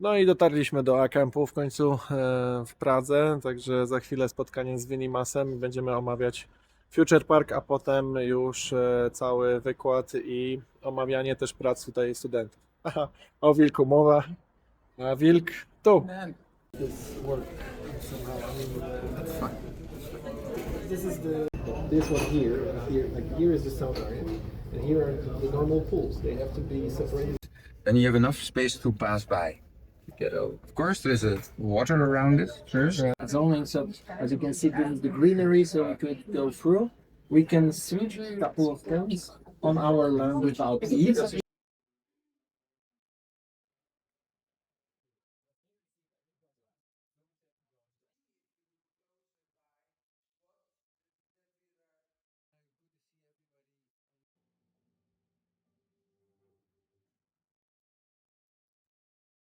No i dotarliśmy do A-Campu w końcu e, w Pradze, także za chwilę spotkanie z Winimasem i będziemy omawiać Future Park, a potem już e, cały wykład i omawianie też prac tutaj studentów. Aha, o wilku mowa, a wilk tu. This work somehow. I mean, this is the this one here. Here, like here is the sauna area, and here are the normal pools. They have to be separated. and you have enough space to pass by. Get out. Of course, there's a water around it first. zoning. So as you can see, this is the greenery, so we could go through. We can switch a couple of things on our land without ease.